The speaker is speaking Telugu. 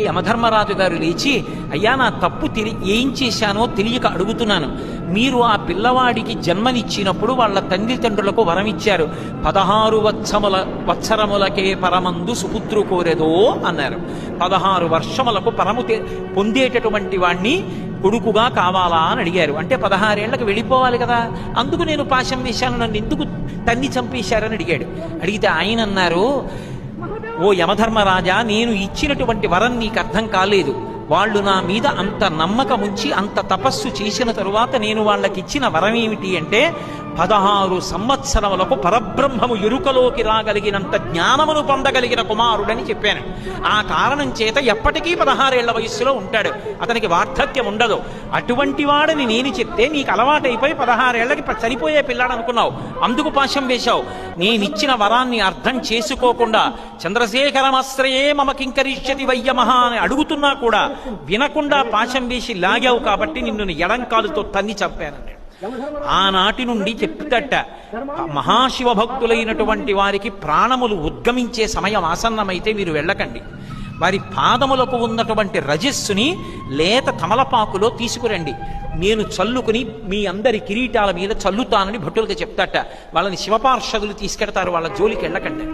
యమధర్మరాజు గారు లేచి అయ్యా నా తప్పు తెలి ఏం చేశానో తెలియక అడుగుతున్నాను. మీరు ఆ పిల్లవాడికి జన్మనిచ్చినప్పుడు వాళ్ళ తల్లిదండ్రులకు వరం ఇచ్చారు పదహారు వత్సముల వత్సరములకే పరమందు సుపుత్రు కోరెదో అన్నారు. పదహారు వర్షములకు పరము పొందేటటువంటి వాణ్ణి కొడుకుగా కావాలా అని అడిగారు. అంటే పదహారేళ్ళకు వెళ్ళిపోవాలి కదా. అందుకు నేను పాశం వేశాను. నన్ను ఎందుకు తన్ని చంపేశారని అడిగాడు. అడిగితే ఆయన అన్నారు ఓ యమధర్మరాజా నేను ఇచ్చినటువంటి వరం నీకు అర్థం కాలేదు. వాళ్ళు నా మీద అంత నమ్మకముంచి అంత తపస్సు చేసిన తరువాత నేను వాళ్ళకి ఇచ్చిన వరం ఏమిటి అంటే పదహారు సంవత్సరములకు పరబ్రహ్మము ఎరుకలోకి రాగలిగినంత జ్ఞానమును పొందగలిగిన కుమారుడని చెప్పాను. ఆ కారణం చేత ఎప్పటికీ పదహారేళ్ళ వయస్సులో ఉంటాడు. అతనికి వార్ధక్యం ఉండదు. అటువంటి వాడని నేను చెప్తే నీకు అలవాటైపోయి పదహారేళ్ళకి చనిపోయే పిల్లాడు అనుకున్నావు అందుకు పాశం వేశావు. నేనిచ్చిన వరాన్ని అర్థం చేసుకోకుండా చంద్రశేఖరమాశ్రయే మమ కింకరిష్యతి వయ్యమహ అని అడుగుతున్నా కూడా వినకుండా పాశం వేసి లాగావు కాబట్టి నిన్ను ఎడంకాలుతో తన్ని చంపానండి ఆనాటి నుండి చెప్తట. మహాశివ భక్తులైనటువంటి వారికి ప్రాణములు ఉద్గమించే సమయం ఆసన్నమైతే మీరు వెళ్ళకండి. వారి పాదములకు ఉన్నటువంటి రజస్సుని లేత తమలపాకులో తీసుకురండి. నేను చల్లుకుని మీ అందరి కిరీటాల మీద చల్లుతానని భటులుగా చెప్తాట. వాళ్ళని శివపార్షదులు తీసుకెడతారు వాళ్ళ జోలికి వెళ్ళకండి.